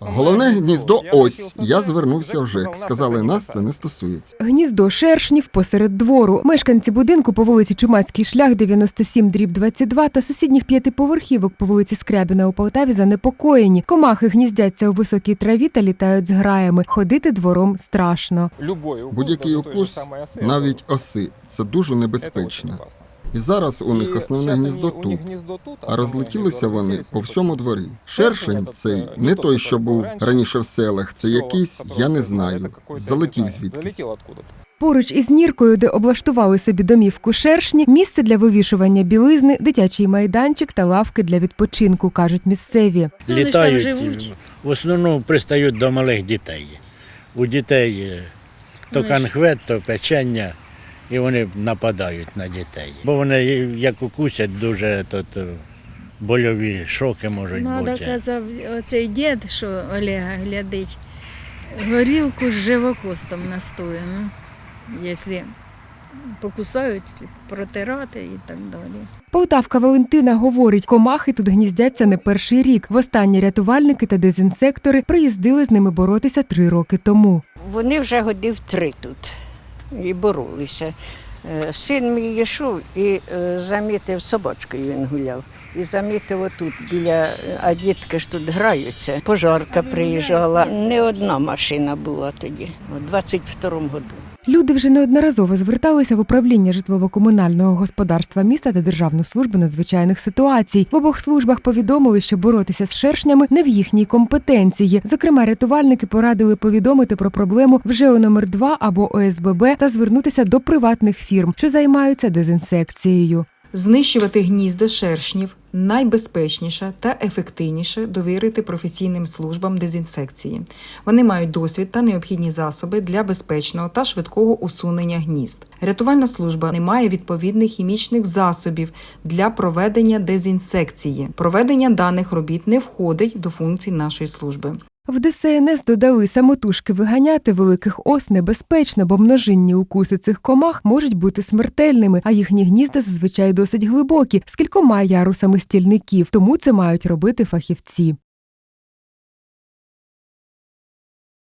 Головне гніздо ось. Я звернувся в ЖЕК. Сказали, нас це не стосується. Гніздо шершнів посеред двору. Мешканці будинку по вулиці Чумацький шлях 97 дріб 22 та сусідніх п'ятиповерхівок по вулиці Скрябіна у Полтаві занепокоєні. Комахи гніздяться у високій траві та літають з граями. Ходити двором страшно. Будь-який укус, навіть оси, це дуже небезпечно. І зараз у них основне гніздо тут. А розлетілися вони по всьому дворі. Шершень цей не той, що був раніше в селах. Це якийсь, я не знаю, залетів звідкись. Поруч із ніркою, де облаштували собі домівку шершні, місце для вивішування білизни, дитячий майданчик та лавки для відпочинку, кажуть місцеві. Літають, живуть. в основному пристають до малих дітей. У дітей е, то Вони ж- конхвет, то печення, і вони нападають на дітей. Бо вони як укусять дуже то, то больові шоки можуть Надо бути. казав оцей дід, що Олега глядить, горілку з живокостом настояну. Якщо покусають, протирати і так далі. Полтавка Валентина говорить, комахи тут гніздяться не перший рік. Востаннє рятувальники та дезінсектори приїздили з ними боротися три роки тому. Вони вже годів три тут і боролися. Е, Син мій йшов і е, замітив собачкою він гуляв. І замітив отут біля, а дітки ж тут граються. Пожарка приїжджала. Не одна машина була тоді, у 22-му году. Люди вже неодноразово зверталися в управління житлово-комунального господарства міста та Державну службу надзвичайних ситуацій. В обох службах повідомили, що боротися з шершнями не в їхній компетенції. Зокрема, рятувальники порадили повідомити про проблему в у номер 2 або ОСББ та звернутися до приватних фірм, що займаються дезінсекцією. Знищувати гнізда шершнів найбезпечніше та ефективніше довірити професійним службам дезінсекції. Вони мають досвід та необхідні засоби для безпечного та швидкого усунення гнізд. Рятувальна служба не має відповідних хімічних засобів для проведення дезінсекції. Проведення даних робіт не входить до функцій нашої служби. В ДСНС додали самотужки виганяти великих ос небезпечно, бо множинні укуси цих комах можуть бути смертельними, а їхні гнізда зазвичай досить глибокі, з кількома ярусами стільників. Тому це мають робити фахівці.